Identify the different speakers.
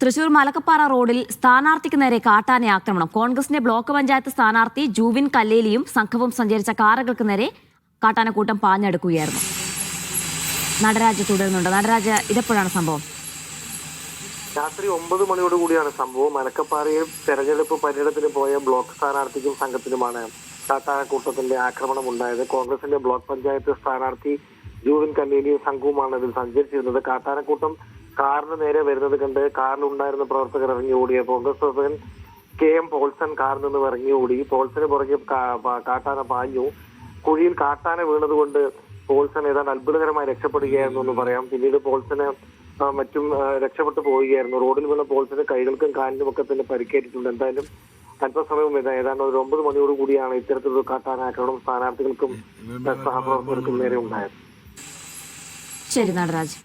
Speaker 1: തൃശൂർ മലക്കപ്പാറ റോഡിൽ സ്ഥാനാർത്ഥിക്ക് നേരെ കാട്ടാനെ ആക്രമണം. കോൺഗ്രസിന്റെ ബ്ലോക്ക് പഞ്ചായത്ത് സ്ഥാനാർത്ഥി ജൂവിൻ കല്ലേലിയും സംഘവും സഞ്ചരിച്ച കാറുകൾക്ക് നേരെ കാട്ടാനക്കൂട്ടം പാഞ്ഞെടുക്കുകയായിരുന്നു. നടരാജ് തുടരുന്നുണ്ട്. നടരാജ് ഇതെപ്പോഴാണ് സംഭവം?
Speaker 2: രാത്രി ഒമ്പത് മണിയോട് കൂടിയാണ് സംഭവം. മലക്കപ്പാറയിൽ തെരഞ്ഞെടുപ്പ് പര്യടനത്തിന് പോയ ബ്ലോക്ക് സ്ഥാനാർത്ഥിക്കും സംഘത്തിനുമാണ് കാട്ടാനക്കൂട്ടത്തിന്റെ ആക്രമണം ഉണ്ടായത്. കോൺഗ്രസിന്റെ ബ്ലോക്ക് പഞ്ചായത്ത് സ്ഥാനാർത്ഥി ജൂവിൻ കല്ലേലിയും സംഘവുമാണ് ഇതിൽ സഞ്ചരിച്ചിരുന്നത്. കാട്ടാനക്കൂട്ടം കാറിന് നേരെ വരുന്നത് കണ്ട് കാറിലുണ്ടായിരുന്ന പ്രവർത്തകർ ഇറങ്ങി ഓടിയ കോൺഗ്രസ് പ്രവർത്തകൻ കെ എം പോൾസൺ കാറിൽ നിന്ന് ഇറങ്ങി ഓടി. പോൾസന് പുറകെ കാട്ടാന പാഞ്ഞു. കുഴിയിൽ കാട്ടാന വീണതുകൊണ്ട് പോൾസൺ ഏതാണ്ട് അത്ഭുതകരമായി രക്ഷപ്പെടുകയായിരുന്നു എന്ന് പറയാം. പിന്നീട് പോൾസന് മറ്റും രക്ഷപ്പെട്ടു പോവുകയായിരുന്നു. റോഡിൽ വീണ പോൾസന് കൈകൾക്കും കാലിനും ഒക്കെ തന്നെ പരിക്കേറ്റിട്ടുണ്ട്. എന്തായാലും അല്പസമയം ഏതാണ്ട് ഒരു ഒമ്പത് മണിയോട് കൂടിയാണ് ഇത്തരത്തിലൊരു കാട്ടാന ആക്രമണം സ്ഥാനാർത്ഥികൾക്കും സഹപ്രവർത്തകർക്കും നേരെ ഉണ്ടായത്.
Speaker 1: ശരി നടരാജ്.